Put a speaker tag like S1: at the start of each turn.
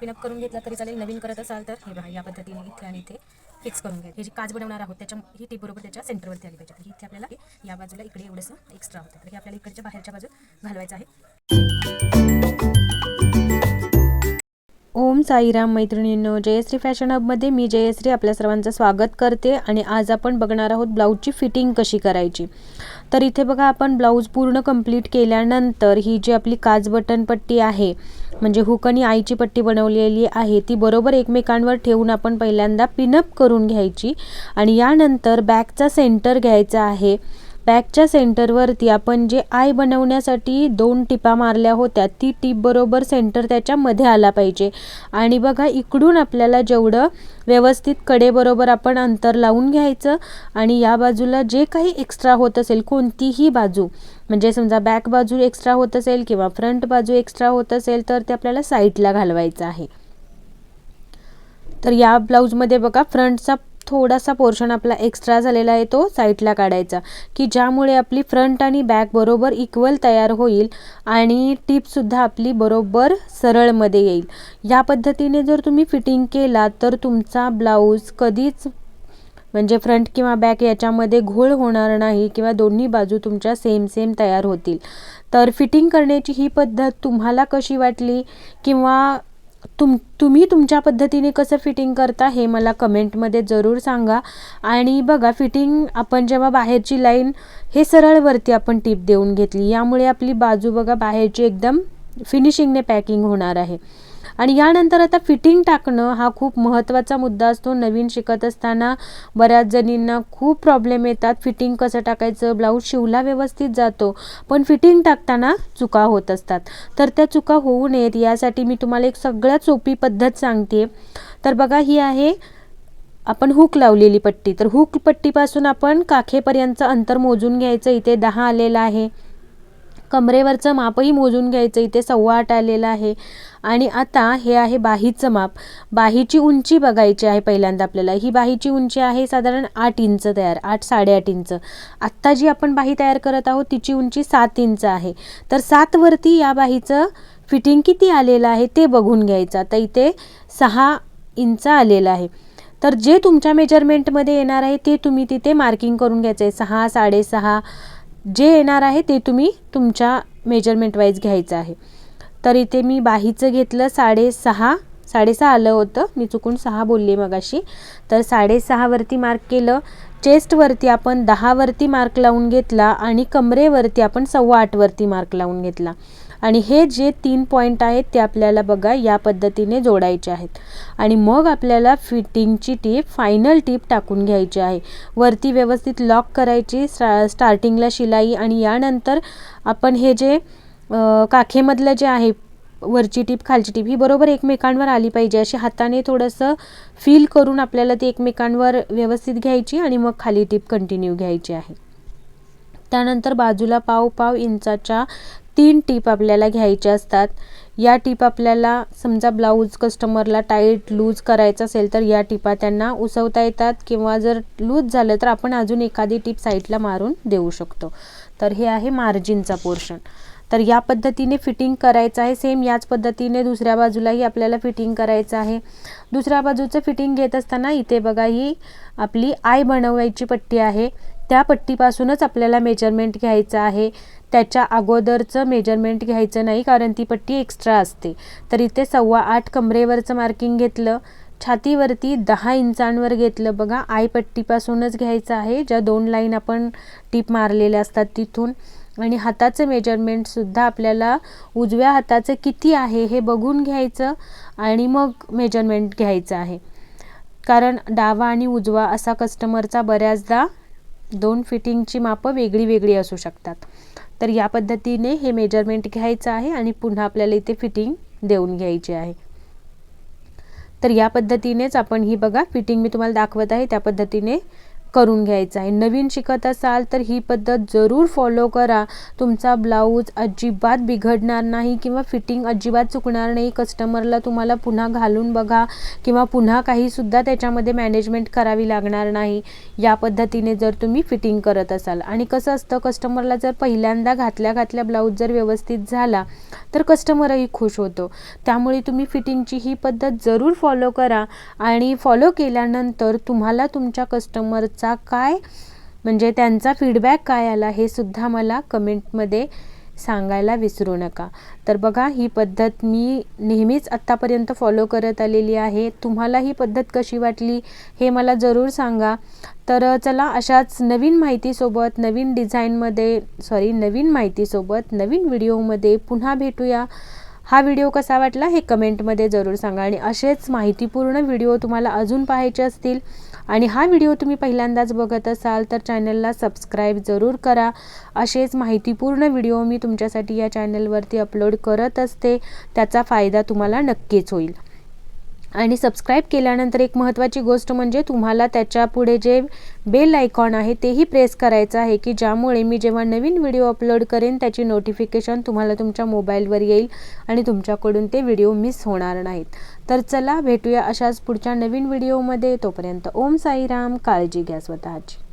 S1: Pin up करून घेतला तरी चालेल. नवीन करत असाल तर हे बघा या पद्धतीने इथे आणि इथे फिक्स करून घ्या. हे जी काच बनवणार आहोत त्याच्या ही टीप बरोबर त्याच्या सेंटरवरती आली पाहिजे. इथे आपल्याला या बाजूला इकडे एवढंसं एक्स्ट्रा होतं. तर हे आपल्याला इकडच्या बाहेरच्या बाजू घालवायचं आहे.
S2: ओम साईराम मैत्रिणींनो जयश्री फॅशन हबमध्ये मी जयश्री आपल्या सर्वांचं स्वागत करते आणि आज आपण बघणार आहोत ब्लाऊजची फिटिंग कशी करायची. तर इथे बघा आपण ब्लाऊज पूर्ण कंप्लीट केल्यानंतर ही जी आपली काच बटन पट्टी आहे म्हणजे हुक आणि आईची पट्टी बनवलेली आहे. ती बरोबर एकमेकांवर ठेवून आपण पहिल्यांदा पिनअप करून घ्यायची आणि यानंतर बॅकचा सेंटर घ्यायचा आहे. बॅकच्या सेंटरवरती आपण जे आय बनवण्यासाठी दोन टिपा मारल्या होत्या ती टीप बरोबर सेंटर त्याच्यामध्ये आला पाहिजे. आणि बघा इकडून आपल्याला जेवढं व्यवस्थित कडेबरोबर आपण अंतर लावून घ्यायचं आणि या बाजूला जे काही एक्स्ट्रा होत असेल कोणतीही बाजू म्हणजे समजा बॅक बाजू एक्स्ट्रा होत असेल किंवा फ्रंट बाजू एक्स्ट्रा होत असेल तर ते आपल्याला साईडला घालवायचं आहे. तर या ब्लाऊजमध्ये बघा फ्रंटचा थोडासा पोर्शन आपला एक्स्ट्रा झालेला आहे तो साईडला काढायचा. की ज्यामुळे आपली फ्रंट आणि बॅक बरोबर इक्वल तयार होईल आणि टिपसुद्धा आपली बरोबर सरळमध्ये येईल. या पद्धतीने जर तुम्ही फिटिंग केला तर तुमचा ब्लाऊज कधीच म्हणजे फ्रंट किंवा बॅक याच्यामध्ये घोळ होणार नाही किंवा दोन्ही बाजू तुमच्या सेम सेम तयार होतील. तर फिटिंग करण्याची ही पद्धत तुम्हाला कशी वाटली? किंवा तुम तुम्ही तुमच्या पद्धतीने कसं फिटिंग करता हे मला कमेंटमध्ये जरूर सांगा. आणि बघा फिटिंग आपण जेव्हा बाहेरची लाईन हे सरळवरती आपण टीप देऊन घेतली. यामुळे आपली बाजू बघा बाहेरची एकदम फिनिशिंगने पॅकिंग होणार आहे. आणि यानंतर आता फिटिंग टाकणं हा खूप महत्त्वाचा मुद्दा असतो. नवीन शिकत असताना बऱ्याच जणींना खूप प्रॉब्लेम येतात. फिटिंग कसं टाकायचं? ब्लाऊज शिवला व्यवस्थित जातो पण फिटिंग टाकताना चुका होत असतात. तर त्या चुका होऊ नयेत यासाठी मी तुम्हाला एक सगळ्यात सोपी पद्धत सांगते. तर बघा ही आहे आपण हुक लावलेली पट्टी. तर हुक पट्टीपासून आपण काखेपर्यंतचं अंतर मोजून घ्यायचं. इथे दहा आलेलं आहे. कमरेवरचं मापही मोजून घ्यायचं. इथे सव्वा आठ आलेलं आहे. आणि आता हे आहे बाहीचं माप. बाहीची उंची बघायची आहे पहिल्यांदा आपल्याला. ही बाहीची उंची आहे साधारण आठ इंच तयार आठ साडेआठ इंच. आत्ता जी आपण बाही तयार करत आहोत तिची उंची सात इंच आहे. तर सातवरती या बाहीचं फिटिंग किती आलेलं आहे ते बघून घ्यायचं. आता इथे सहा इंच आलेलं आहे. तर जे तुमच्या मेजरमेंटमध्ये येणार आहे ते तुम्ही तिथे मार्किंग करून घ्यायचं आहे. सहा साडेसहा जे येणार आहे ते तुम्ही तुमच्या मेजरमेंट वाईज घ्यायचं आहे. तर इथे मी बाहीचं घेतलं साडेसहा साडेसहा आलं होतं. मी चुकून सहा बोलली मगाशी. तर साडेसहावरती मार्क केलं. चेस्टवरती आपण दहावरती मार्क लावून घेतला आणि कमरेवरती आपण सव्वा आठवरती मार्क लावून घेतला. आणि हे जे तीन पॉईंट आहेत ते आपल्याला बघा या पद्धतीने जोडायचे आहेत. आणि मग आपल्याला फिटिंगची टीप फायनल टीप टाकून घ्यायची आहे. वरती व्यवस्थित लॉक करायची स्टा स्टार्टिंगला शिलाई आणि यानंतर आपण हे जे काखेमधलं जे आहे वरची टीप खालची टीप ही बरोबर एकमेकांवर आली पाहिजे. अशी हाताने थोडंसं फील करून आपल्याला ती एकमेकांवर व्यवस्थित घ्यायची आणि मग खाली टीप कंटिन्यू घ्यायची आहे. त्यानंतर बाजूला पाव पाव इंचाच्या तीन टीप आपल्याला घ्यायच्या असतात. या टीप आपल्याला समजा ब्लाऊज कस्टमरला टाईट लूज करायचं असेल तर या टिपा त्यांना उसवता येतात किंवा जर लूज झालं तर आपण अजून एखादी टीप साईडला मारून देऊ शकतो. तर हे आहे मार्जिनचा पोर्शन. तर या पद्धतीने फिटिंग करायचं आहे. सेम याच पद्धतीने दुसऱ्या बाजूलाही आपल्याला फिटिंग करायचं आहे. दुसऱ्या बाजूचं फिटिंग घेत असताना इथे बघा ही आपली आय बनवायची पट्टी आहे. त्या पट्टीपासूनच आपल्याला मेजरमेंट घ्यायचं आहे. त्याच्या अगोदरचं मेजरमेंट घ्यायचं नाही कारण ती पट्टी एक्स्ट्रा असते. तर इथे सव्वा आठ कमरेवरचं मार्किंग घेतलं. छातीवरती दहा इंचांवर घेतलं. बघा आय पट्टीपासूनच घ्यायचं आहे. ज्या दोन लाईन आपण टीप मारलेल्या असतात तिथून. आणि हाताचं मेजरमेंटसुद्धा आपल्याला उजव्या हाताचं किती आहे हे बघून घ्यायचं आणि मग मेजरमेंट घ्यायचं आहे. कारण डावा आणि उजवा असा कस्टमरचा बऱ्याचदा दोन फिटिंगची मापं वेगळी वेगळी असू शकतात. तर या पद्धतीने हे मेजरमेंट घ्यायचं आहे आणि पुन्हा आपल्याला इथे फिटिंग देऊन घ्यायची आहे. तर या पद्धतीनेच आपण ही बघा फिटिंग मी तुम्हाला दाखवत आहे त्या पद्धतीने करून घ्यायचा आहे. नवीन शिकत असाल तर ही पद्धत जरूर फॉलो करा. तुमचा ब्लाऊज अजिबात बिघडणार नाही किंवा फिटिंग अजिबात चुकणार नाही. कस्टमरला तुम्हाला पुन्हा घालून बघा किंवा पुन्हा काहीसुद्धा त्याच्यामध्ये मॅनेजमेंट करावी लागणार नाही. या पद्धतीने जर तुम्ही फिटिंग करत असाल. आणि कसं असतं कस्टमरला जर पहिल्यांदा घातल्या घातल्या ब्लाऊज जर व्यवस्थित झाला तर कस्टमरही खुश होतो. त्यामुळे तुम्ही फिटिंगची ही पद्धत जरूर फॉलो करा. आणि फॉलो केल्यानंतर तुम्हाला तुमच्या कस्टमरचा काय? म्हणजे त्यांचा फीडबॅक काय आला हे सुद्धा मला कमेंटमध्ये सांगायला विसरू नका. तर बघा ही पद्धत मी नेहमीच आत्तापर्यंत फॉलो करत आलेली आहे. तुम्हाला ही पद्धत कशी वाटली हे मला जरूर सांगा. तर चला अशाच नवीन माहितीसोबत नवीन डिझाईनमध्ये सॉरी नवीन माहितीसोबत नवीन व्हिडिओमध्ये पुन्हा भेटूया. हा व्हिडिओ कसा वाटला हे कमेंटमध्ये जरूर सांगा आणि असेच माहितीपूर्ण व्हिडिओ तुम्हाला अजून पाहायचे असतील आणि हा व्हिडिओ तुम्ही पहिल्यांदाच बघत असाल तर चॅनलला सबस्क्राईब जरूर करा. असेच माहितीपूर्ण व्हिडिओ मी तुमच्यासाठी या चॅनलवरती अपलोड करत असते त्याचा फायदा तुम्हाला नक्कीच होईल. आणि सबस्क्राईब केल्यानंतर एक महत्त्वाची गोष्ट म्हणजे तुम्हाला त्याच्या पुढे जे बेल आयकॉन आहे तेही प्रेस करायचं आहे की ज्यामुळे मी जेव्हा नवीन व्हिडिओ अपलोड करेन त्याची नोटिफिकेशन तुम्हाला तुमच्या मोबाईलवर येईल आणि तुमच्याकडून ते व्हिडिओ मिस होणार नाहीत. तर चला भेटूया अशाच पुढच्या नवीन व्हिडिओमध्ये तोपर्यंत ओम साईराम काळजी घ्या स्वतःची.